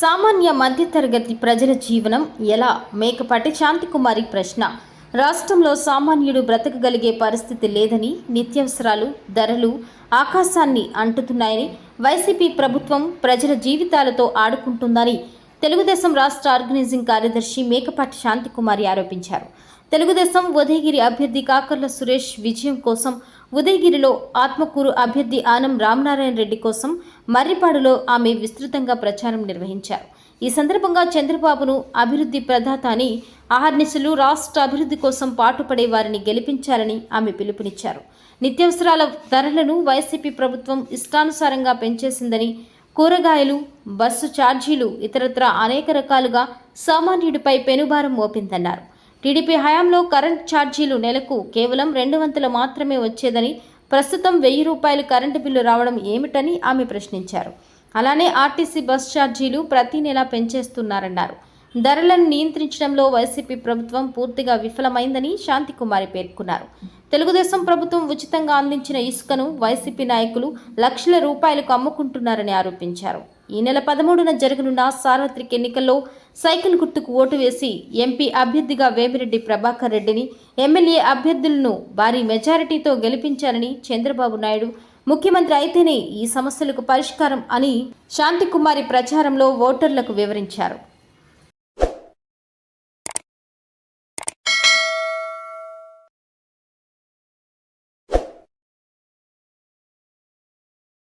సామాన్య మధ్యతరగతి ప్రజల జీవనం ఎలా? మేకపాటి శాంతికుమారి ప్రశ్న. రాష్ట్రంలో సామాన్యుడు బ్రతకగలిగే పరిస్థితి లేదని నిత్యావసరాలు ధరలు ఆకాశాన్ని అంటుతున్నాయని వైసీపీ ప్రభుత్వం ప్రజల జీవితాలతో ఆడుకుంటుందని తెలుగుదేశం రాష్ట్ర ఆర్గనైజింగ్ కార్యదర్శి మేకపాటి శాంతికుమారి ఆరోపించారు. తెలుగుదేశం ఉదయగిరి అభ్యర్థి కాకర్ల సురేష్ విజయం కోసం ఉదయగిరిలో ఆత్మకూరు అభ్యర్థి ఆనం రామనారాయణ రెడ్డి కోసం మర్రిపాడులో ఆమె విస్తృతంగా ప్రచారం నిర్వహించారు. ఈ సందర్భంగా చంద్రబాబును అభివృద్ధి ప్రదాత అని ఆహర్నిశలు రాష్ట్ర అభివృద్ధి కోసం పాటుపడే వారిని గెలిపించాలని ఆమె పిలుపునిచ్చారు. నిత్యావసరాల ధరలను వైసీపీ ప్రభుత్వం ఇష్టానుసారంగా పెంచేసిందని కూరగాయలు బస్సు ఛార్జీలు ఇతరత్ర అనేక రకాలుగా సామాన్యుడిపై పెనుభారం మోపిందన్నారు. టీడీపీ హయాంలో కరెంట్ ఛార్జీలు నెలకు కేవలం రెండు వంతులు మాత్రమే వచ్చేదని ప్రస్తుతం వెయ్యి రూపాయలు కరెంటు బిల్లు రావడం ఏమిటని ఆమె ప్రశ్నించారు. అలానే ఆర్టీసీ బస్ ఛార్జీలు ప్రతి నెల పెంచేస్తున్నారన్నారు. ధరలను నియంత్రించడంలో వైసీపీ ప్రభుత్వం పూర్తిగా విఫలమైందని శాంతికుమారి పేర్కొన్నారు. తెలుగుదేశం ప్రభుత్వం ఉచితంగా అందించిన ఇసుకను వైసీపీ నాయకులు లక్షల రూపాయలకు అమ్ముకుంటున్నారని ఆరోపించారు. ఈ నెల పదమూడున జరగనున్న సార్వత్రిక ఎన్నికల్లో సైకిల్ గుర్తుకు ఓటు వేసి ఎంపీ అభ్యర్థిగా వేమిరెడ్డి ప్రభాకర్ రెడ్డిని ఎమ్మెల్యే అభ్యర్థులను భారీ మెజారిటీతో గెలిపించాలని చంద్రబాబు నాయుడు ముఖ్యమంత్రి అయితేనే ఈ సమస్యలకు పరిష్కారం అని శాంతికుమారి ప్రచారంలో ఓటర్లకు వివరించారు.